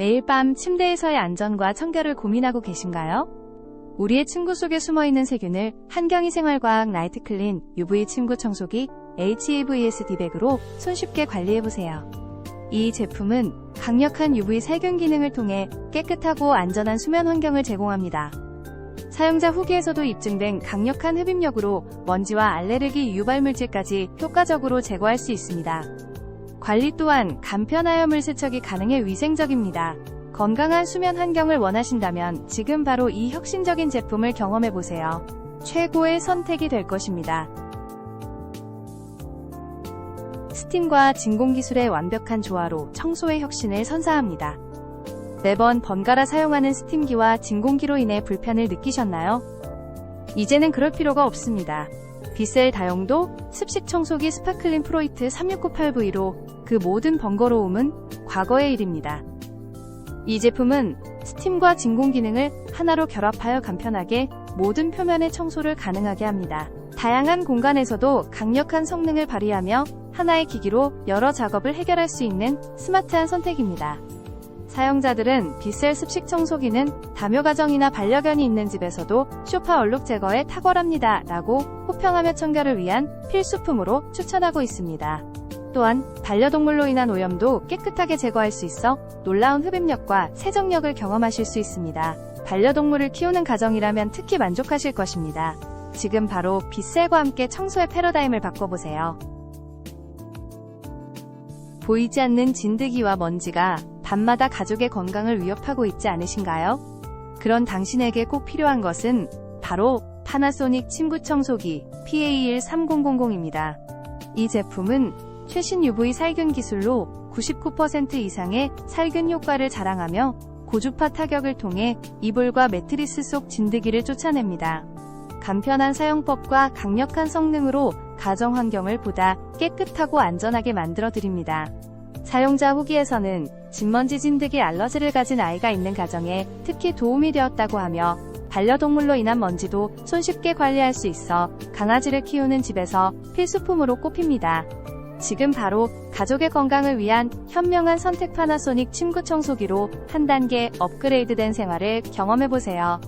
매일 밤 침대에서의 안전과 청결을 고민하고 계신가요? 우리의 침구 속에 숨어있는 세균을 한경희 생활과학 나이트 클린 UV 침구 청소기 HEVS D백으로 손쉽게 관리해보세요. 이 제품은 강력한 UV 세균 기능을 통해 깨끗하고 안전한 수면 환경을 제공합니다. 사용자 후기에서도 입증된 강력한 흡입력으로 먼지와 알레르기 유발 물질까지 효과적으로 제거할 수 있습니다. 관리 또한 간편하염물 세척이 가능해 위생적입니다. 건강한 수면 환경을 원하신다면 지금 바로 이 혁신적인 제품을 경험해보세요. 최고의 선택이 될 것입니다. 스팀과 진공 기술의 완벽한 조화로 청소의 혁신을 선사합니다. 매번 번갈아 사용하는 스팀기와 진공기로 인해 불편을 느끼셨나요? 이제는 그럴 필요가 없습니다. 비셀 다용도 습식 청소기 스파클린 프로이트 3698V로 그 모든 번거로움은 과거의 일입니다. 이 제품은 스팀과 진공 기능을 하나로 결합하여 간편하게 모든 표면의 청소를 가능하게 합니다. 다양한 공간에서도 강력한 성능을 발휘하며 하나의 기기로 여러 작업을 해결할 수 있는 스마트한 선택입니다. 사용자들은 빗셀 습식 청소기는 다묘 가정이나 반려견이 있는 집에서도 쇼파 얼룩 제거에 탁월합니다. 라고 호평하며 청결을 위한 필수품으로 추천하고 있습니다. 또한 반려동물로 인한 오염도 깨끗하게 제거할 수 있어 놀라운 흡입력과 세정력을 경험하실 수 있습니다. 반려동물을 키우는 가정이라면 특히 만족하실 것입니다. 지금 바로 빗셀과 함께 청소의 패러다임을 바꿔보세요. 보이지 않는 진드기와 먼지가 밤마다 가족의 건강을 위협하고 있지 않으신가요? 그런 당신에게 꼭 필요한 것은 바로 파나소닉 침구 청소기 PA13000입니다. 이 제품은 최신 UV 살균 기술로 99% 이상의 살균 효과를 자랑하며 고주파 타격을 통해 이불과 매트리스 속 진드기를 쫓아냅니다. 간편한 사용법과 강력한 성능으로 가정 환경을 보다 깨끗하고 안전하게 만들어 드립니다. 사용자 후기에서는 진먼지 진드기 알러지를 가진 아이가 있는 가정에 특히 도움이 되었다고 하며 반려동물로 인한 먼지도 손쉽게 관리할 수 있어 강아지를 키우는 집에서 필수품으로 꼽힙니다. 지금 바로 가족의 건강을 위한 현명한 선택 파나소닉 침구 청소기로 한 단계 업그레이드된 생활을 경험해보세요.